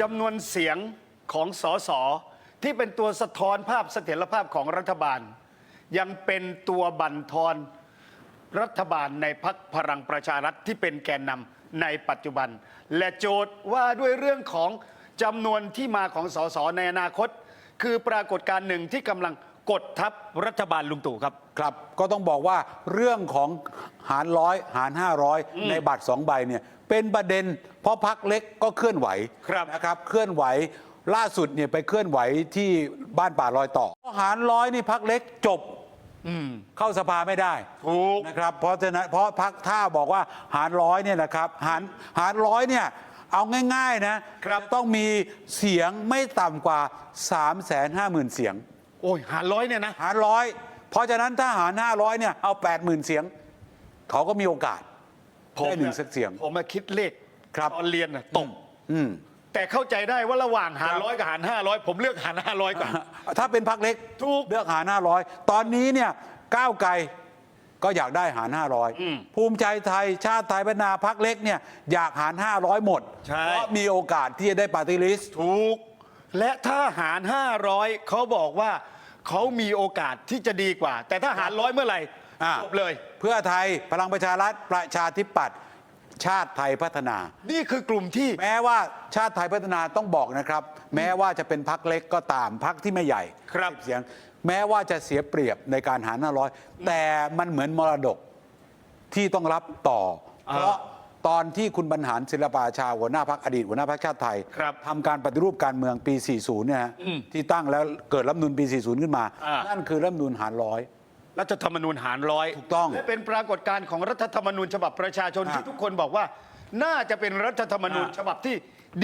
จำนวนเสียงของสสที่เป็นตัวสะท้อนภาพเสถียรภาพของรัฐบาล ยังเป็นตัวบั่นทอนรัฐบาลในพักพลังประชารัฐที่เป็นแกนนำในปัจจุบัน และโจทย์ว่าด้วยเรื่องของจำนวนที่มาของสสในอนาคต คือปรากฏการณ์หนึ่งที่กำลังกดทับรัฐบาลลุงตู่ครับ ครับก็ต้องบอกว่าเรื่องของหารร้อยหาร 500 ในบัตรสองใบเนี่ย เป็นประเด็น เพราะพักเล็กก็เคลื่อนไหวครับนะครับ เคลื่อนไหวล่าสุดเนี่ยไปเคลื่อนไหวที่บ้านป่าลอยต่อหารร้อยนี่พักเล็กจบเข้าสภาไม่ได้ถูกนะครับเพราะฉะนั้นเพราะพักถ้าบอกว่าหารร้อยเนี่ยนะครับหารหารร้อยเนี่ยเอาง่ายๆนะครับจะต้องมีเสียงไม่ต่ำกว่า 3 5 0 0 0 0 เสียง โอ้ยหารร้อยเนี่ยนะหารร้อยเพราะฉะนั้นถ้าหารห้าร้อยเนี่ยเอาแปดหมื่นเสียง เขาก็มีโอกาส ได้หนึ่งสักเสียง ผมมาคิดเลขครับ ตอนเรียนน่ะตก อืม แต่เข้าใจได้ว่าระหว่างหารร้อยกับหารห้าร้อยผมเลือกหารห้าร้อยก่อน ถ้าเป็นพักเล็กถูกเลือกหารห้าร้อยตอนนี้เนี่ยก้าวไกลก็อยากได้หารห้าร้อยภูมิใจไทยชาติไทยพัฒนาพักเล็กเนี่ยอยากหารห้าร้อยหมด ใช่ เพราะมีโอกาสที่จะได้ปาร์ตี้ลิสต์ ถูก และถ้าหาร500เขาบอกว่าเขามีโอกาสที่จะดีกว่า แต่ถ้าหารร้อยเมื่อไหร่ อ่าจบเลย เพื่อไทยพลังประชารัฐประชาธิปัตย์ชาติไทยพัฒนา นี่คือกลุ่มที่ แม้ว่าชาติไทยพัฒนาต้องบอกนะครับ แม้ว่าจะเป็นพักเล็กก็ตามพักที่ไม่ใหญ่ครับ สิเสียง แม้ว่าจะเสียเปรียบในการหาร500แต่มันเหมือนมรดกที่ต้องรับต่อ เพราะตอนที่คุณบรรหารศิลปอาชาหัวหน้าพักอดีตหัวหน้าพักชาติไทยครับทำการปฏิรูปการเมืองปี 40 เนี่ยฮะที่ตั้งแล้วเกิดรัฐธรรมนูนปี 40 ขึ้นมา อ่านั่ นั่นคือรัฐธรรมนูนหารร้อย รัฐธรรมนูญหารร้อยถูกต้อง และเป็นปรากฏการณ์ของรัฐธรรมนูญฉบับประชาชนอะที่ทุกคนบอกว่า น่าจะเป็นรัฐธรรมนูญอะฉบับที่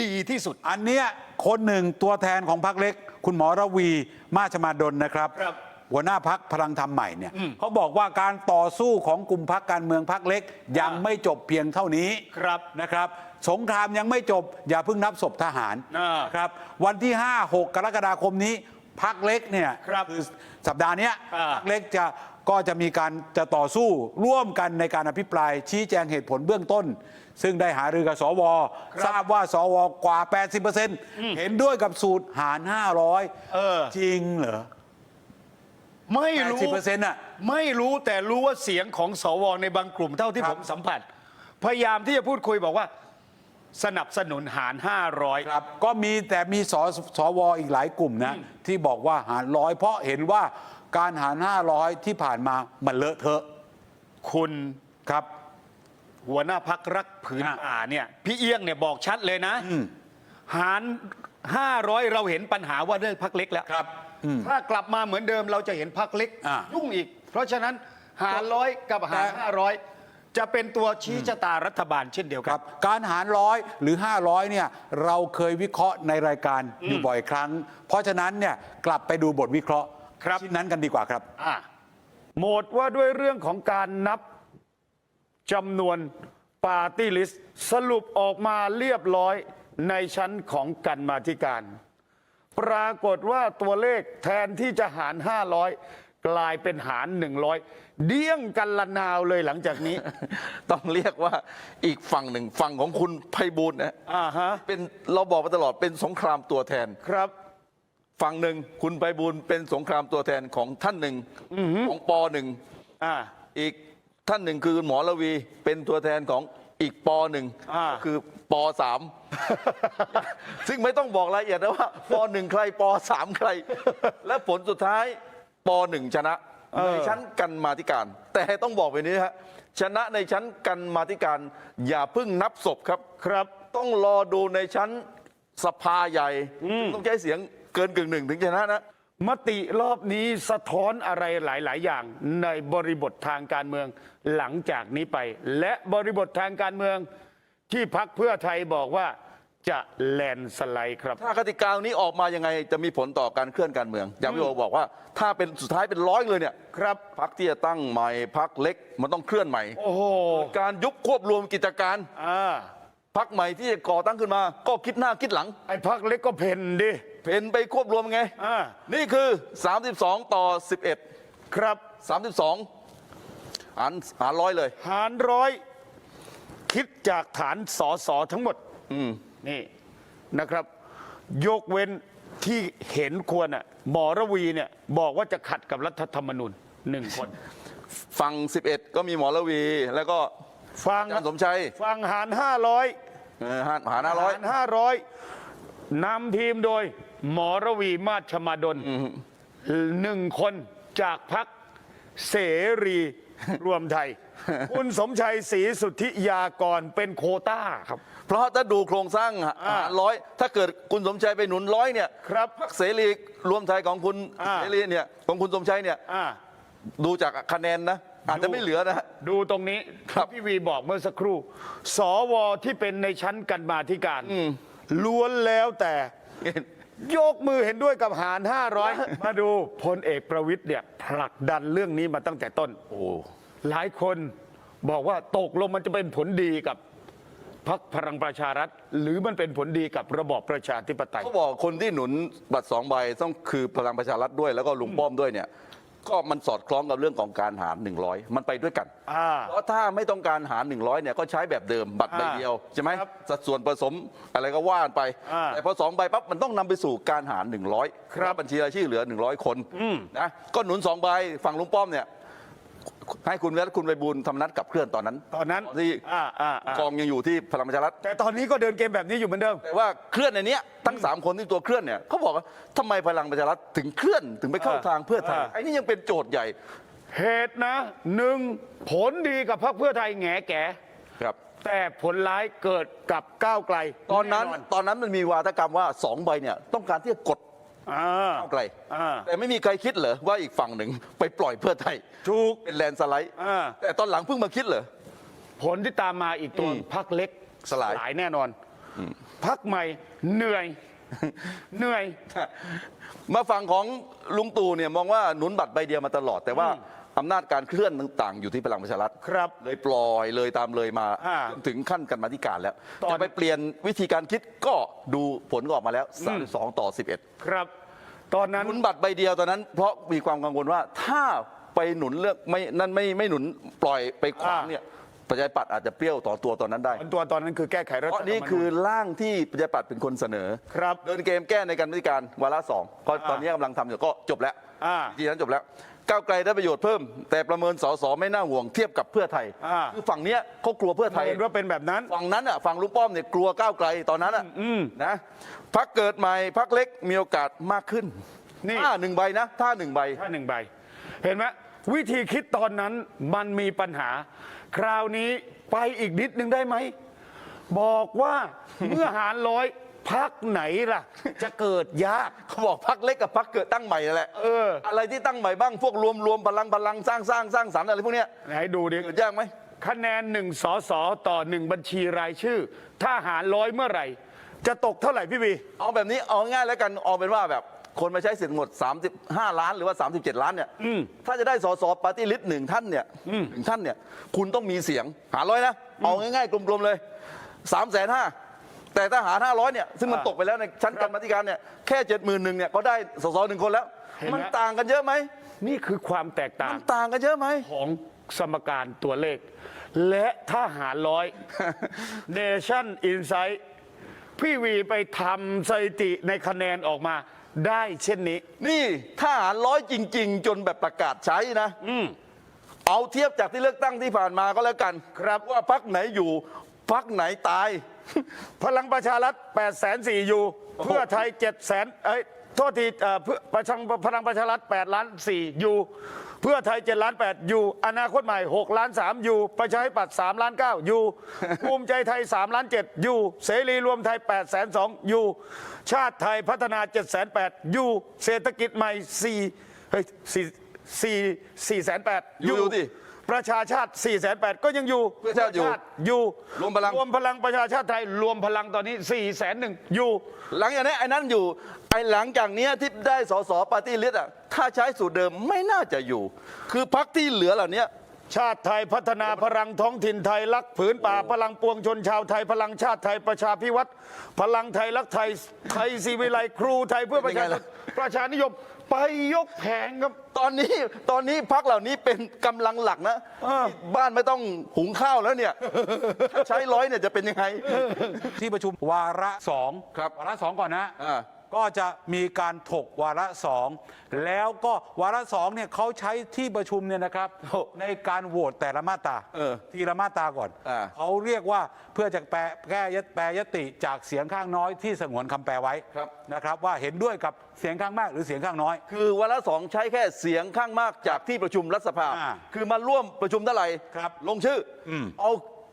ดีที่สุด อันเนี้ยคนหนึ่งตัวแทนของพรรคเล็ก คุณหมอระวีมาชมาดลนะครับ ครับหัวหน้าพักพลังธรรมใหม่เนี่ยเขาบอกว่าการต่อสู้ของกลุ่มพักการเมืองพักเล็ก ยังไม่จบเพียงเท่านี้ครับ นะครับ สงครามยังไม่จบอย่าเพิ่งนับศพทหารอ่าครับ วันที่ 5 6 กรกฎาคมนี้ พักเล็กเนี่ยครับอสัปดาห์เนี้ยอ่า พักเล็กจะก็จะมีการจะต่อสู้ร่วมกันในการอภิปรายชี้แจงเหตุผลเบื้องต้น ซึ่งได้หารือกับสวทราบว่าสวกว่า 80%เห็นด้วยกับสูตรหาร 500 เออ จริงเหรอ ไม่รู้ 80%น่ะ ไม่รู้แต่รู้ว่าเสียงของสวในบางกลุ่มเท่าที่ครัผบมสัมผัส พยายามที่จะพูดคุยบอกว่า สนับสนุนหาร 500 ครับก็มีแต่มีสสวอีกหลายกลุ่มนะ ที่บอกว่าหารร้อยเพราะเห็นว่าการหาร 500 ที่ผ่านมามันเลอะเทอะคุณครับ หัวหน้าพักรักผืนอะป่าเนี่ย พี่เอี้ยงเนี่ยบอกชัดเลยนะหาร 500 เราเห็นปัญหาว่าได้พักเล็กแล้วครับอืมถ้ากลับมาเหมือนเดิมเราจะเห็นพักเล็ก อะยุ่งอีก เพราะฉะนั้นหารร้อยกับหารแต่500 จะเป็นตัวชี้ชะตารัฐบาลเช่นเดียวคกัรัน บการหารร้อยหรือ 500เนี่ยเราเคยวิเคราะห์ในรายการอยู่บ่อยครั้ง เพราะฉะนั้นเนี่ยกลับไปดูบทวิเคราะห์ครับ ชิ้นนั้นกันดีกว่าครับ อะโหมดว่าด้วยเรื่องของการนับจำนวนปาร์ตี้ลิสต์สรุปออกมาเรียบร้อยในชั้นของกันมาธิการ ปรากฏว่าตัวเลขแทนที่จะหาร500 กลายเป็นหาร100เดี้ยงกันละนาวเลยหลังจากนี้ ต้องเรียกว่าอีกฝั่งหนึ่งฝั่งของคุณไพบูลย์นะอ่าฮะ เป็นเราบอกมาตลอดเป็นสงครามตัวแทน ครับ ฝั่งหนึ่งคุณไพบูลย์เป็นสงครามตัวแทนของท่านหนึ่งของปหนึ่งอ่า อีกท่านหนึ่งคือคุณหมอระวี เป็นตัวแทนของอีกปหนึ่งอ่าคือปสาม ซึ่งไม่ต้องบอกรายละเอียดนะว่าปหนึ่งใครปสามใคร และผลสุดท้าย ปหนึ่งชนะในชั้นกันมาธิการ แต่ต้องบอกไปนี้ฮะชนะในชั้นกันมาธิการ อย่าเพิ่งนับศพครับ ครับ ต้องรอดูในชั้นสภาใหญ่ ต้องใช้เสียงเกินกึ่งหนึ่งถึงชนะนะ มติรอบนี้สะท้อนอะไรหลาย ๆ อย่างในบริบททางการเมืองหลังจากนี้ไป และบริบททางการเมืองที่พักเพื่อไทยบอกว่า จะแลนด์สไลด์ครับ ถ้ากติกานี้ออกมายังไงจะมีผลต่อการเคลื่อนการเมือง อย่างพี่โอบอกว่า ถ้าเป็นสุดท้ายเป็นร้อยเลยเนี่ยครับพักที่จะตั้งใหม่พักเล็กมันต้องเคลื่อนใหม่โอ้โหการยุบควบรวมกิจการอ่าพักใหม่ที่จะก่อตั้งขึ้นมา ก็คิดหน้าคิดหลัง ไอ้พักเล็กก็เพนดิเพนไปควบรวมไงอ่านี่คือ 32 ต่อ 11 ครับ 32หารหารร้อยเลย หารร้อย คิดจากฐานสอสอทั้งหมด อืม นี่นะครับ ยกเว้นที่เห็นควรอะหมอระวีเนี่ยบอกว่าจะขัดกับรัฐธรรมนูญหนึ่งคน ฝั่ง11 ก็มีหมอระวี แล้วก็ฟังอาจารย์สมชัยฟังหารห้าร้อยเออหาหาห้าร้อยหารห้าร้อยนำทีมโดยหมอระวีมาชมาดลหนึ่งคนจากพักเสรี รวมไทย คุณสมชัยศรีสุทธิยากรเป็นโควต้าครับ เพราะถ้าดูโครงสร้างหาอ่าหารร้อยถ้าเกิดคุณสมชัยไปหนุนร้อยเนี่ยครับพรรคเสรีรวมไทยของคุณอ่า เสรีเนี่ยของคุณสมชัยเนี่ยอ่า ดูจากคะแนนนะอาจจะไม่เหลือนะ ดูตรงนี้ครับที่พี่วีบอกเมื่อสักครู่ สวที่เป็นในชั้นกันมาธิการล้วนแล้วแต่ ยกมือเห็นด้วยกับหาร 500 มาดูพลเอกประวิทย์เนี่ยผลักดันเรื่องนี้มาตั้งแต่ต้น โอ้หลายคนบอกว่าตกลงมันจะเป็นผลดีกับพรรคพลังประชารัฐ หรือมันเป็นผลดีกับระบอบประชาธิปไตย เขาบอกคนที่หนุนบัตรสองใบต้องคือพลังประชารัฐด้วยแล้วก็ลุงป้อมด้วยเนี่ย ก็มันสอดคล้องกับเรื่องของการหาร 100 มันไปด้วยกัน อ่า เพราะถ้าไม่ต้องการหาร 100เนี่ยก็ใช้แบบเดิมบัตรใบอ่าเดียวใช่ไหมครับสัดส่วนผสมอะไรก็ว่าไป อ่าแต่พอสองใบปั๊บมันต้องนำไปสู่การหาร 100ครับบัญชีรายชื่อเหลือ 100 คนนะก็หนุนสองใบฝั่งลุงป้อมเนี่ย ให้คุณและคุณไปบุญทำนัดกับเคลื่อนตอนนั้นตอนนั้นที่อ่าอ่าอ่ากองยังอยู่ที่พลังประชารัฐ แต่ตอนนี้ก็เดินเกมแบบนี้อยู่เหมือนเดิม แต่ว่าเคลื่อนในเนี้ยทั้ง3คนที่ตัวเคลื่อนเนี่ยเขาบอกว่าทำไมพลังประชารัฐถึงเคลื่อนถึงไปเข้าอ่าทางเพื่อไทยอ่า ไอ้นี่ยังเป็นโจทย์ใหญ่เหตุนะหนึ่งผลดีกับพรรคเพื่อไทยแง่แก่ ครับ แต่ผลร้ายเกิดกับก้าวไกลตอนนั้นแตอนนั้นมันมีวาทกรรมว่าสองใบเนี่ยต้องการที่จะกด อ่า ก้าวไกล อ่าแต่ไม่มีใครคิดเหรอว่าอีกฝั่งหนึ่งไปปล่อยเพื่อไทยถูกเป็นแลนด์สไลด์อ่า แต่ตอนหลังเพิ่งมาคิดเหรอ ผลที่ตามมาอีกตัวพักเล็กสลายแน่นอน พักใหม่เหนื่อย เหนื่อย มาฝั่งของลุงตู่เนี่ยมองว่าหนุนบัตรใบเดียวมาตลอด แต่ว่าอำนาจการเคลื่อนต่างๆ อยู่ที่พลังประชารัฐครับ เลยปล่อยเลยตามเลยมาอ่าจนถึงขั้นกันมาธิการแล้วตอน จะไปเปลี่ยนวิธีการคิดก็ดูผลก็ออกมาแล้ว32ต่อ 11 ครับ ตอนนั้น หนุนบัตรใบเดียวตอนนั้น เพราะมีความกังวลว่าถ้าไปหนุนเลือกไม่นั่นไม่ไม่หนุนปล่อยไปขวางอ่า เนี่ยประชาธิปัตย์อาจจะเปรี้ยวต่อตัวตอนนั้นได้ผลตัวตอนนั้นคือแก้ไขรัฐเพธรรราะมนูญนี่คือร่างที่ประชาธิปัตย์เป็นคนเสนอ ครับ เดินเกมแก้ในการวิการวาระสองก็อ่าตอนนี้กำลังทำอยู่ก็จบแล้วอ่า ทีนั้นจบแล้ว ก้าวไกลได้ประโยชน์เพิ่ม แต่ประเมินสสไม่น่าห่วงเทียบกับเพื่อไทยอ่า คือฝั่งเนี้ยเขากลัวเพื่อไทย เห็นว่าเป็นแบบนั้น ฝั่งนั้นอะฝั่งลุงป้อมเนี่ยกลัวก้าวไกลตอนนั้นอะนะพักเกิดใหม่พักเล็กมีโอกาสมากขึ้นนี่ ถ้าหนึ่งใบนะ ถ้าหนึ่งใบ ถ้าหนึ่งใบ เห็นไหมวิธีคิดตอนนั้นมันมีปัญหา คราวนี้ไปอีกนิดนึงได้ไหม บอกว่า เมื่อหารร้อย พักไหนล่ะ จะเกิดยาก เขาบอกพักเล็กกับพักเกิดตั้งใหม่นั่นแหละเออ อะไรที่ตั้งใหม่บ้างพวกรวมรวมพลังพลังสร้างสร้างสร้างสรรค์อะไรพวกเนี้ยไหนดูดิ เกิดยากไหมคะแนนหนึ่งสอสอต่อหนึ่งบัญชีรายชื่อ ถ้าหารร้อยเมื่อไหร่ จะตกเท่าไหร่พี่บีเอาแบบนี้เอาง่ายแล้วกันเอาเป็นว่าแบบคนมาใช้สิทธิ์หมด 35 ล้านหรือว่า 37 ล้านเนี่ยถ้าจะได้สสปาร์ตี้ลิสต์หนึ่งท่านเนี่ยหนึ่งท่านเนี่ย คุณต้องมีเสียงหารร้อยนะ เอาง่ายๆกลมๆเลย3ามแสนห้า แต่ถ้าหารห้าร้อยเนี่ยซึ่งมันอ่าตกไปแล้วในชั้นกรรมาธิการเนี่ยแค่เจ็ดหมื่นหนึ่งเนี่ยก็ได้สสหนึ่งคนแล้ว เห็นไหม มันต่างกันเยอะไหมนี่คือความแตกต่ามังนต่างกันเยอะไหม ของสมการตัวเลข และถ้าหารร้อย Nation Insight พี่วีไปทำสถิติในคะแนนออกมาได้เช่นนี้ นี่ถ้าหารร้อยจริง ๆ จนแบบประกาศใช้นะเอาเทียบจากที่เลือกตั้งที่ผ่านมาก็แล้วกัน ครับว่าพักไหนอยู่พักไหนตาย พลังประชารัฐ8 4 0 0 0อยู่เพื่อไทย7 0 0 0 0เอ้ยโทษทีเอ่อเพื่อประชังพลังประชารัฐ8ล้าน4อยู่เพื่อไทย7ล้าน8อยู่อนาคตใหม่6ล้าน3อยู่ประชาธิปัตย์3ล้าน9อยู่ภูมิใจไทย3ล้าน7อยู่เสรีรวมไทย8แสน2อยู่ชาติไทยพัฒนา7แสน8อยู่เศรษฐกิจใหม่4เฮ้ย4 4 4แสน8อยู่อยู่ดิ ประชาชาติ4แสน8ก็ยังอยู่เพื่อชาติอยู่อยู่รวมพลัง รวมพลังประชาชาติไทย รวมพลังตอนนี้4ี่แสนหนึ่งอยู่หลังจากนี้ไอ้นั้นอยู่ไอ้หลังจากเนี้ยที่ได้สสปาร์ตี้ลิสต์อะถ้าใช้สูตรเดิมไม่น่าจะอยู่ คือพักที่เหลือเหล่านี้ ชาติไทยพัฒนาพลังท้องถิ่นไทยรักผืนป่าพลังปวงชนชาวไทย พลังชาติไทยประชาพิวัตรพลังไทยรักไทยไทยศรีวิไลครูไทยเพื่อประชาชนประชานิยม ไปยกแผงครับ ตอนนี้ตอนนี้พักเหล่านี้เป็นกำลังหลักนะเออบ้านไม่ต้องหุงข้าวแล้วเนี่ย ถ้าใช้ร้อยเนี่ยจะเป็นยังไง ที่ประชุมวาระสองครับวาระสองก่อนนะ อ่า ก็จะมีการถกวาระสองแล้วก็วาระสองเนี่ยเขาใช้ที่ประชุมเนี่ยนะครับโอ้ในการโหวตแต่ละมาตราเออทีละมาตราก่อนอ่า เขาเรียกว่าเพื่อจะแปลแก้ยตแปลยติจากเสียงข้างน้อยที่สงวนคำแปลไว้ครับ นะครับ ว่าเห็นด้วยกับเสียงข้างมากหรือเสียงข้างน้อย คือวาระสองใช้แค่เสียงข้างมากจากที่ประชุมรัฐสภา อ่าคือมาร่วมประชุมเท่าไหร่ครับลงชื่ออมเอา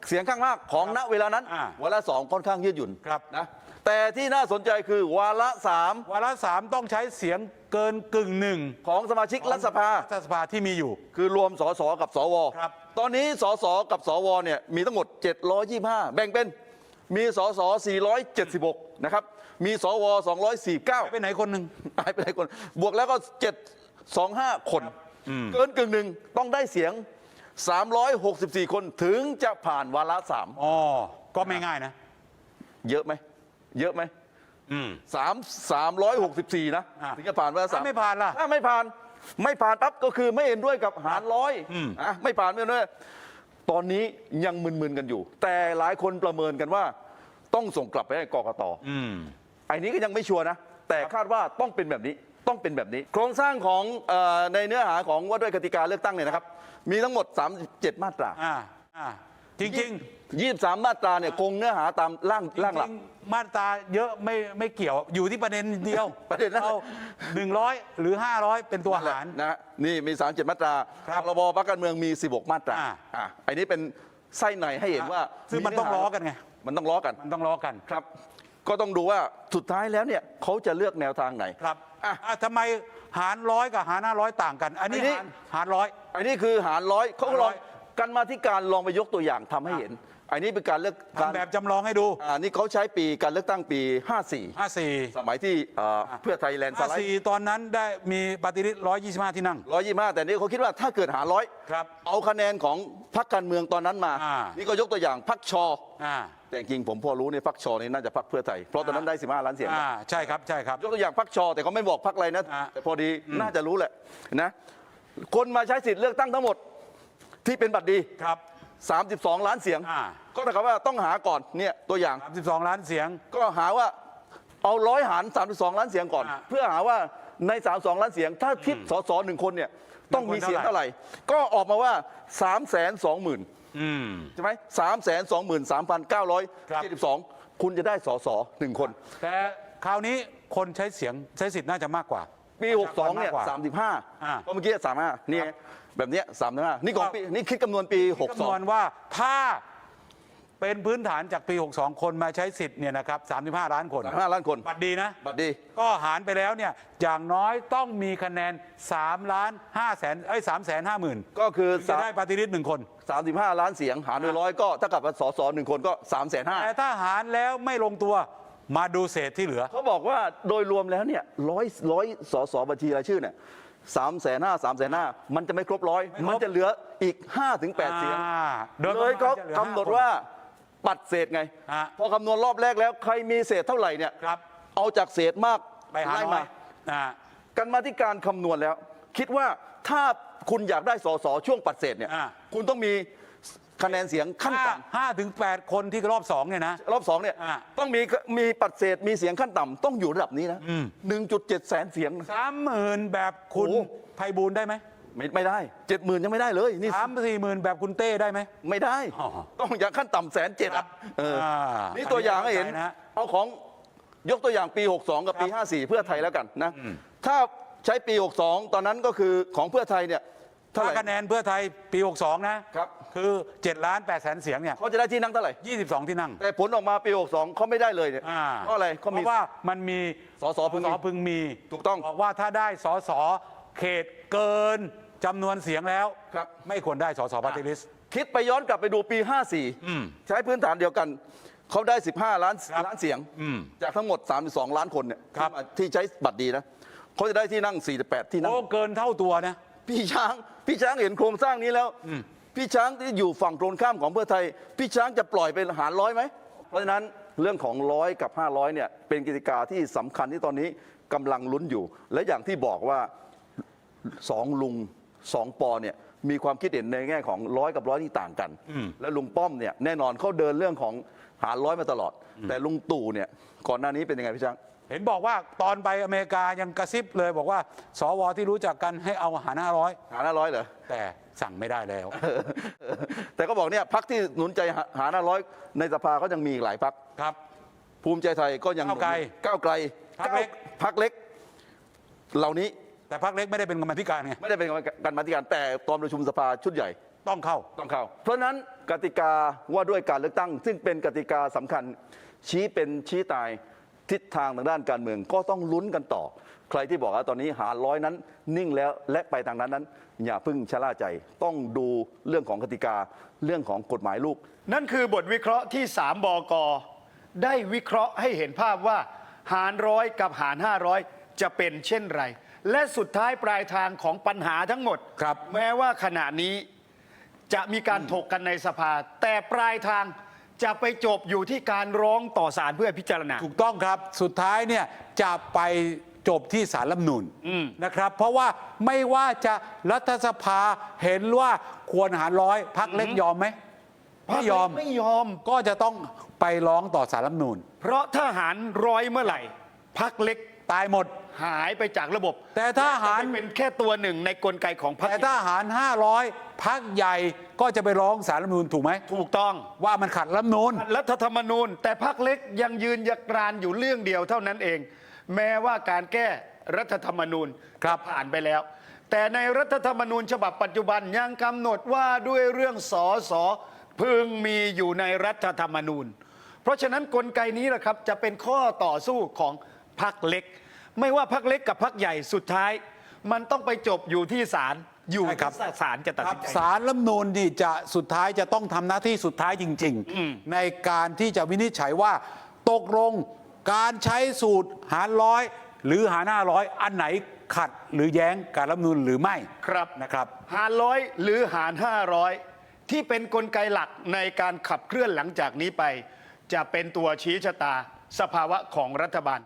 เสียงข้างมากของณเวลานั้นอ่าวาระสองค่อนข้างยืดหยุ่นครับ นะ แต่ที่น่าสนใจคือวาระสามวาระสามต้องใช้เสียงเกินกึ่งหนึ่งของสมาชิกรัฐสภา รัฐสภาที่มีอยู่ คือรวมสสกับสวครับ ตอนนี้สสกับสวเนี่ยมีทั้งหมด 725 แบ่งเป็นมีสส476 นะครับ มีสว 249 ไปไหนคนหนึ่งหายไปไหนคน บวกแล้วก็ 725 คน เกินกึ่งหนึ่งต้องได้เสียง 364 คนถึงจะผ่านวาระสามอ๋อก็ไม่ง่ายนะ เยอะไหม เยอะไหมอืม สามสามร้อยหกสิบสี่นะอะถึงจะผ่านวาระสามถ้าไม่ผ่านล่ะถ้าไม่ผ่าน ไม่ผ่านปั๊บก็คือไม่เห็นด้วยกับหารร้อยอืม อะไม่ผ่านไม่เห็นด้วยตอนนี้ยังมึนๆกันอยู่ แต่หลายคนประเมินกันว่า ต้องส่งกลับไปให้กกต อืม ไอ้นี้ก็ยังไม่ชัวร์นะ แต่คาดว่าต้องเป็นแบบนี้ต้องเป็นแบบนี้ โครงสร้างของเออในเนื้อหาของว่าด้วยกติกาเลือกตั้งเนี่ยนะครับ มีทั้งหมด 37 มาตรา อ่า อ่า จริงๆ23มาตราเนี่ยคงเนื้อหาตามร่างร่างหลัก จริงๆมาตราเยอะไม่ไม่เกี่ยวอยู่ที่ประเด็นเดียวประเด็นนั้น เอาหนึ่งร้อยหรือห้าร้อยเป็นตัวหาร นะฮะนี่มี37มาตราครับพรบพรรคการเมืองมี16มาตราอ่า อะอันนี้เป็นไส้ในให้เห็นว่าซึ่งมันต้องล้อกันไง มันต้องล้อกัน มันต้องล้อกัน ครับ ก็ต้องดูว่าสุดท้ายแล้วเนี่ยเขาจะเลือกแนวทางไหน ครับอะอะทำไมหารร้อยกับหารห้าร้อยต่างกัน อันนี้อันนี้ หารหารร้อย อันนี้คือหารร้อยเขาก็ลองหารร้อย กันมาที่การลองไปยกตัวอย่างทำให้เห็น อันนี้เป็นการเลือกการทำแบบจำลองให้ดูอ่านี่เขาใช้ปีการเลือกตั้งปีห้าสี่54 สมัยที่เอ่อเพื่อไทยแลนด์สห้าไลด์สี่ตอนนั้นได้มีปฏิริษีร้อยยี่สิบห้าที่นั่ง ร้อยยี่ห้าแต่นี่เขาคิดว่าถ้าเกิดหารร้อยครับเอาคะแนนของพรรคการเมืองตอนนั้นมา อ่านี่ก็ยกตัวอย่างพรรคชอ อ่าแต่จริงๆผมพอรู้ในพรรคชอนี่น่าจะพรรคเพื่อไทย เพราะตอนนั้นได้ 15 ล้านเสียงอ่าใช่ครับใช่ครับ ยกตัวอย่างพรรคชอ แต่เขาไม่บอกพรรคอะไรนะ อ่าแต่พอดีน่าจะรู้แหละนะคนมาใช้สิทธิ์เลือกตั้งทั้งหมด ที่เป็นบัตรดี ครับ 32 ล้านเสียง อ่า ก็เท่ากับว่าต้องหาก่อนเนี่ยตัวอย่างสามสิบสองล้านเสียง ก็หาว่าเอาร้อยหาร 32 ล้านเสียงก่อน อ่าเพื่อหาว่าใน 32 ล้านเสียง ถ้าคิดสสหนึ่งคนเนี่ยต้องมีเสียงเท่าไหร่ ก็ออกมาว่า 3 2 0 0 0 0 อืม ใช่ไหมสามแสนสองหมื่นสามพันเก้าร้อยครับ เจ็ดสิบสองคุณจะได้สอสอหนึ่งคน แต่คราวนี้คนใช้เสียงใช้สิทธิ์น่าจะมากกว่าปีหกสองเนี่ยมากกว่าสามสิบห้าอ่าก็เมื่อกี้สามห้านี่ไง แบบเนี้ยสามห้านี่ของปีนี่คิดคำนวณปีหกสคำนองวณว่าถ้าเป็นพื้นฐานจากปี 62 คนมาใช้สิทธิ์เนี่ยนะครับ35 ล้านคนสามห้าล้านคน บัตรดีนะ บัตรดี ก็หารไปแล้วเนี่ยอย่างน้อยต้องมีคะแนน3ล้าน5แสนเอ้ย3แสน5หมื่นก็คือจะได้ปฏิริษีหนึ่งคนสามสิบห้าล้านเสียงหารด้วยร้อยก็เท่ากับว่าสอสอหนึ่งคนก็สามแสนห้าแต่ถ้าหารแล้วไม่ลงตัวมาดูเศษที่เหลือ เขาบอกว่าโดยรวมแล้วเนี่ยร้อยร้อยสอสอบัญชีรายชื่อเนี่ย สามแสนห้าสามแสนห้ามันจะไม่ครบร้อยไม่ครบมันจะเหลืออีกห้าถึงแปดเสียง อ่าโดยเลยเขาประมณจะหลือกำหนดห้คน ว่าปัดเศษไง ฮะ พอคำนวณรอบแรกแล้วใครมีเศษเท่าไหร่เนี่ยครับ เอาจากเศษมากไปหาไล่น้อมายอ่า กันมาที่การคำนวณแล้ว คิดว่าถ้าคุณอยากได้สสช่วงปัดเศษเนี่ยอ่า คุณต้องมี คะแนนเสียงขั้นต่ห้าถึงแปดคนที่รอบสองเนี่ยนะำรอบสองเนี่ยอ่าต้องมีมีปัดเศษมีเสียงขั้นต่ำต้องอยู่ระดับนี้นะหนึ่งจุดเจ็ดแสนเสียงนะ สามหมื่นแบบคุณโอ้ ไพบูลย์ได้ไหมไม่ไม่ได้เจ็ดหมื่นยังไม่ได้เลยนี่สามสี่หมื่นแบบคุณเต้ได้ไหม ไม่ได้ อ๋อ ต้องอย่างขั้นต่ำแสนเจ็ดครัอะบเอออ่านี่ตัวอย่างให้เห็นอันนี้เข้าใจนะฮะ เอาของยกตัวอย่างปี 62 กับปี 54 เพื่อไทยแล้วกันนะ ถ้าใช้ปี 62 ตอนนั้นก็คือของเพื่อไทยเนี่ยเท่าไห ถ้าร่คะแนนเพื่อไทยปี 62 นะครับ คือ7ล้าน8แสนเสียงเนี่ยเขาจะได้ที่นั่งเท่าไหร่ 22 ที่นั่งแต่ผลออกมาปี62เขาไม่ได้เลยเนี่ยอ่าเพราะอะไรเขาเพมีราะว่ามันมีสสพึงมีพึงมีถูกต้อง บอกว่าถ้าได้สสเขตเกินจำนวนเสียงแล้ว ครับ ไม่ควรได้สสปฏิริษคิดไปย้อนกลับไปดูปี อืม54 ใช้พื้นฐานเดียวกัน เขาได้ 15 ล้านครับล้านเสียง อืมจากทั้งหมด 32 ล้านคนเนี่ยครับ ที่มาที่ใช้บัตรดีนะเขาจะได้ที่นั่ง 48 ที่นั่ง โอ้เกินเท่าตัวนะ พี่ช้าง พี่ช้างเห็นโครงสร้างนี้แล้ว พี่ช้างที่อยู่ฝั่งตรงข้ามของเพื่อไทย พี่ช้างจะปล่อยเป็นหารร้อยไหม เพราะฉะนั้นเรื่องของร้อยกับ 500เนี่ยเป็นกติกาที่สำคัญที่ตอนนี้กำลังลุ้นอยู่ และอย่างที่บอกว่าสองลุงสองปอเนี่ยมีความคิดเห็นในแง่ของร้อยกับร้อยที่ต่างกัน และลุงป้อมเนี่ยแน่นอนเขาเดินเรื่องของหารร้อยมาตลอด แต่ลุงตู่เนี่ยก่อนหน้านี้เป็นยังไงพี่ช้าง เห็นบอกว่าตอนไปอเมริกายังกระซิบเลยบอกว่า สวที่รู้จักกันให้เอาหารห้าร้อยหารห้าร้อยเหรอ แต่สั่งไม่ได้แล้ว แต่ก็บอกเนี่ยพักที่หนุนใจหาหารห้าร้อยในสภาก็ยังมีอีกหลายพักครับ ภูมิใจไทยก็ยังก้าวไกลก้าวไกลพรรคเล็กพักเล็ก เหล่านี้แต่พักเล็กไม่ได้เป็นกรรมาธิการไงไม่ได้เป็นการมาธิการแต่ตอนประชุมสภาชุดใหญ่ต้องเข้าต้องเข้า เพราะฉะนั้นกติกาว่าด้วยการเลือกตั้ง ซึ่งเป็นกติกาสำคัญชี้เป็นชี้ตาย ทิศทางทางด้านการเมืองก็ต้องลุ้นกันต่อ ใครที่บอกว่าตอนนี้หาร้อยนั้นนิ่งแล้วและไปทางนั้นนั้น อย่าเพิ่งชะล่าใจ ต้องดูเรื่องของกติกาเรื่องของกฎหมายลูก นั่นคือบทวิเคราะห์ที่ 3 บก ได้วิเคราะห์ให้เห็นภาพว่า หารร้อยกับหาร 500 จะเป็นเช่นไร และสุดท้ายปลายทางของปัญหาทั้งหมด ครับ แม้ว่าขณะนี้จะมีการถกกันในสภา แต่ปลายทาง จะไปจบอยู่ที่การร้องต่อศาลเพื่อพิจารณา ถูกต้องครับสุดท้ายเนี่ยจะไปจบที่สารรัฐธรรมนูญนะครับ เพราะว่าไม่ว่าจะรัฐสภาเห็นว่าควรหารร้อยพักเล็กยอมไหมไม่ยอมไม่ยอม ก็จะต้องไปร้องต่อสารรัฐธรรมนูญเพราะถ้าหารร้อยเมื่อไหร่พักเล็ก ตายหมด หายไปจากระบบแต่ถ้าหาร จะไปเป็นแค่ตัวหนึ่งในกลไกของพรรคแต่ถ้าหาร 500 พักใหญ่ก็จะไปร้องสารรัฐธรรมนูญถูกไหม ถูกต้อง ว่ามันขัดรัฐธรรมนูญ รัฐธรรมนูญ แต่พักเล็กยังยืนยักรานอยู่เรื่องเดียวเท่านั้นเอง แม้ว่าการแก้รัฐธรรมนูญครับผ่านไปแล้ว แต่ในรัฐธรรมนูญฉบับปัจจุบันยังกำหนดว่าด้วยเรื่องสอสอพึงมีอยู่ในรัฐธรรมนูญ เพราะฉะนั้นกลไกนี้แหละครับจะเป็นข้อต่อสู้ของ พักเล็ก ไม่ว่าพักเล็กกับพักใหญ่สุดท้าย มันต้องไปจบอยู่ที่ศาลอยู่ใช่ครับที่ศาลจะตัดครัสิบนใจ สารรัฐธรรมนูญนี่จะสุดท้ายจะต้องทำหน้าที่สุดท้ายจริง ๆ ในการที่จะวินิจฉัยว่า ตกลงการใช้สูตรหารร้อยหรือหารห้าร้อยอันไหนขัดหรือแย้งการรัฐธรรมนูญหรือไม่ครับ นะครับ หารร้อยหรือหารห้าร้อยที่เป็นนกลไกหลักในการขับเคลื่อนหลังจากนี้ไป จะเป็นตัวชี้ชะตาสภาวะของรัฐบาล